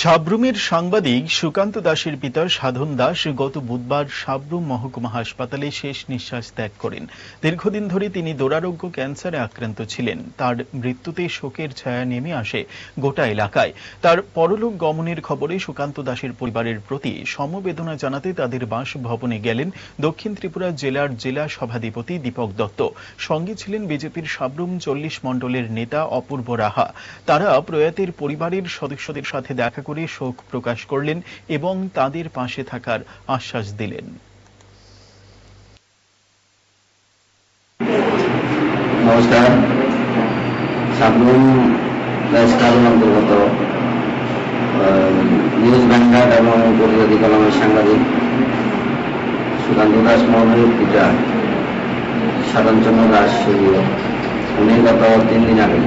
সাবরুমের সাংবাদিক সুকান্ত দাসের পিতা সাধন দাস গত বুধবার সাবরুম মহকুমা হাসপাতালে শেষ নিঃশ্বাস ত্যাগ করেন। দীর্ঘদিন ধরে তিনি দুরারোগ্য ক্যান্সারে আক্রান্ত ছিলেন। তার মৃত্যুতে শোকের ছায়া নেমে আসে গোটা এলাকায়। তার পরলোক গমনের খবরে সুকান্ত দাসের পরিবারের প্রতি সমবেদনা জানাতে তাদের বাসভবনে গেলেন দক্ষিণ ত্রিপুরা জেলার জেলা সভাধিপতি দীপক দত্ত। সঙ্গে ছিলেন বিজেপির সাবরুম চল্লিশ মণ্ডলের নেতা অপূর্ব রাহা। তারা প্রয়াতের পরিবারের সদস্যদের সাথে দেখা করে শোক প্রকাশ করলেন এবং তাদের পাশে থাকার আশ্বাস দিলেন। নিউজ এবং কলমের সাংবাদিক সুকান্ত দাস মহোদয়ের পিতা সাধনচন্দ্র দাস সূর্য উনি গত তিন দিন আগে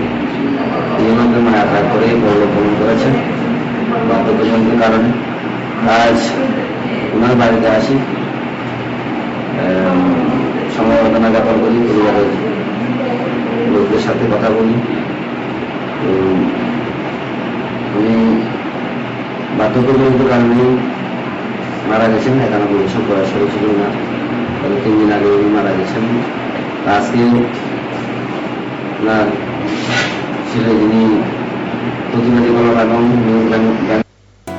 নিয়মক্রমে আঘাত করে পরলোকন করেছেন। বার্ধক্যজনিত কারণে। আজ ওনার বাড়িতে আসি। সমবেদনা জ্ঞাপন করি, পরিবারের লোকদের সাথে কথা বলি। উনি বার্ধক্যজনিত কারণেই মারা গেছেন, এখানে বয়স বয়স হয়েছিল না তবে তিন দিন আগে উনি মারা গেছেন। আজকে ওনার ছেলে যিনি প্রতিনিধি কলম এবং